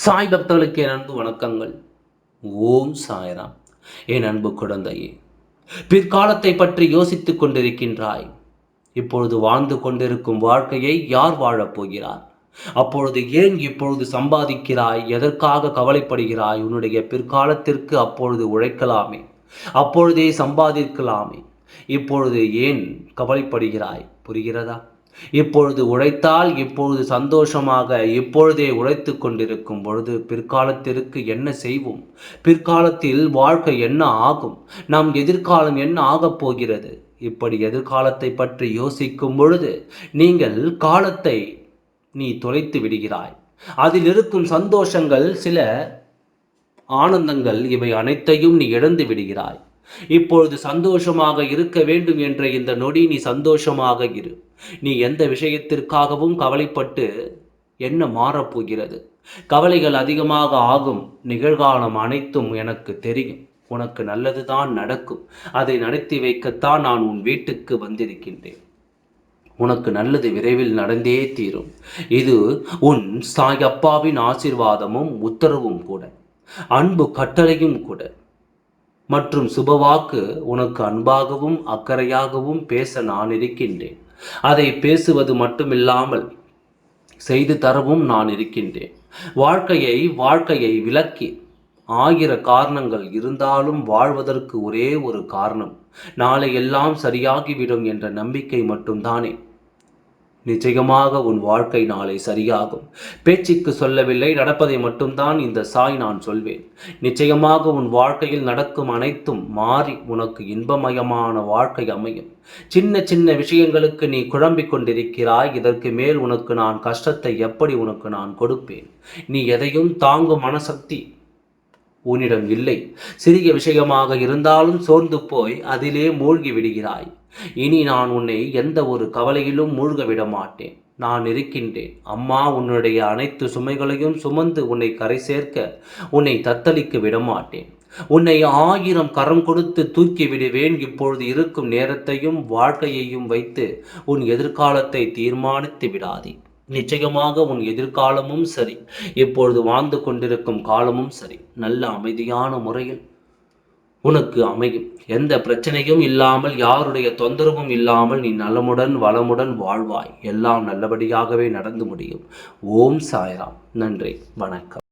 சாய் பக்தர்களுக்கு என் அன்பு வணக்கங்கள். ஓம் சாய்ராம். என் அன்பு குழந்தையே பிற்காலத்தை பற்றி யோசித்துக் கொண்டிருக்கின்றாய். இப்பொழுது வாழ்ந்து கொண்டிருக்கும் வாழ்க்கையை யார் வாழப் போகிறார்? அப்பொழுது ஏன் இப்பொழுது சம்பாதிக்கிறாய்? எதற்காக கவலைப்படுகிறாய்? உன்னுடைய பிற்காலத்திற்கு அப்பொழுது உழைக்கலாமே. அப்பொழுதே சம்பாதிக்கலாமே. இப்பொழுது ஏன் கவலைப்படுகிறாய்? புரிகிறதா? இப்பொழுது உழைத்தால் இப்பொழுது சந்தோஷமாக இப்பொழுதே உழைத்து கொண்டிருக்கும் பொழுது பிற்காலத்திற்கு என்ன செய்வோம்? பிற்காலத்தில் வாழ்க்கை என்ன ஆகும்? நம் எதிர்காலம் என்ன ஆகப் போகிறது? இப்படி எதிர்காலத்தை பற்றி யோசிக்கும் பொழுது நீங்கள் காலத்தை நீ தொலைத்து விடுகிறாய். அதில் இருக்கும் சந்தோஷங்கள் சில ஆனந்தங்கள் இவை அனைத்தையும் நீ இழந்து விடுகிறாய். இப்பொழுது சந்தோஷமாக இருக்க வேண்டும் என்ற இந்த நொடி நீ சந்தோஷமாக இரு. நீ எந்த விஷயத்திற்காகவும் கவலைப்பட்டு என்ன மாறப்போகிறது கவலைகள் அதிகமாக ஆகும். நிகழ்காலம் அனைத்தும் எனக்கு தெரியும். உனக்கு நல்லதுதான் நடக்கும். அதை நடத்தி வைக்கத்தான் நான் உன் வீட்டுக்கு வந்திருக்கின்றேன். உனக்கு நல்லது விரைவில் நடந்தே தீரும். இது உன் சாயப்பாவின் ஆசிர்வாதமும் உத்தரவும் கூட. அன்பு கட்டளையும் கூட. மற்றும் சுபவாக்கு உனக்கு அன்பாகவும் அக்கறையாகவும் பேச நான் இருக்கின்றேன். அதை பேசுவது மட்டுமில்லாமல் செய்து தரவும் நான் இருக்கின்றேன். வாழ்க்கையை வாழ்க்கையை விளக்கி ஆயிர காரணங்கள் இருந்தாலும் வாழ்வதற்கு ஒரே ஒரு காரணம் நாளை எல்லாம் சரியாகிவிடும் என்ற நம்பிக்கை மட்டும்தானே. நிச்சயமாக உன் வாழ்க்கை நாளை சரியாகும். பேச்சுக்கு சொல்லவில்லை நடப்பதை மட்டும்தான் இந்த சாய் நான் சொல்வேன். நிச்சயமாக உன் வாழ்க்கையில் நடக்கும் அனைத்தும் மாறி உனக்கு இன்பமயமான வாழ்க்கை அமையும். சின்ன சின்ன விஷயங்களுக்கு நீ குழம்பிக் கொண்டிருக்கிறாய் இதற்கு மேல் உனக்கு நான் கஷ்டத்தை எப்படி உனக்கு நான் கொடுப்பேன்? நீ எதையும் தாங்கும் மனசக்தி உன்னிடம் இல்லை. சிறிய விஷயமாக இருந்தாலும் சோர்ந்து போய் அதிலே மூழ்கி விடுகிறாய். இனி நான் உன்னை எந்த ஒரு கவலையிலும் மூழ்க விட மாட்டேன். நான் இருக்கின்றேன். அம்மா உன்னுடைய அனைத்து சுமைகளையும் சுமந்து உன்னை கரை சேர்க்க உன்னை தத்தளிக்க விடமாட்டேன் உன்னை ஆயிரம் கரம் கொடுத்து தூக்கி விடுவேன். இப்பொழுது இருக்கும் நேரத்தையும் வாழ்க்கையையும் வைத்து உன் எதிர்காலத்தை தீர்மானித்து விடாதே. நிச்சயமாக உன் எதிர்காலமும் சரி. இப்பொழுது வாழ்ந்து கொண்டிருக்கும் காலமும் சரி. நல்ல அமைதியான முறையில் உனக்கு அமையும். எந்த பிரச்சனையும் இல்லாமல் யாருடைய தொந்தரவும் இல்லாமல் நீ நலமுடன் வளமுடன் வாழ்வாய். எல்லாம் நல்லபடியாகவே நடந்து முடியும். ஓம் சாய்ராம். நன்றி. வணக்கம்.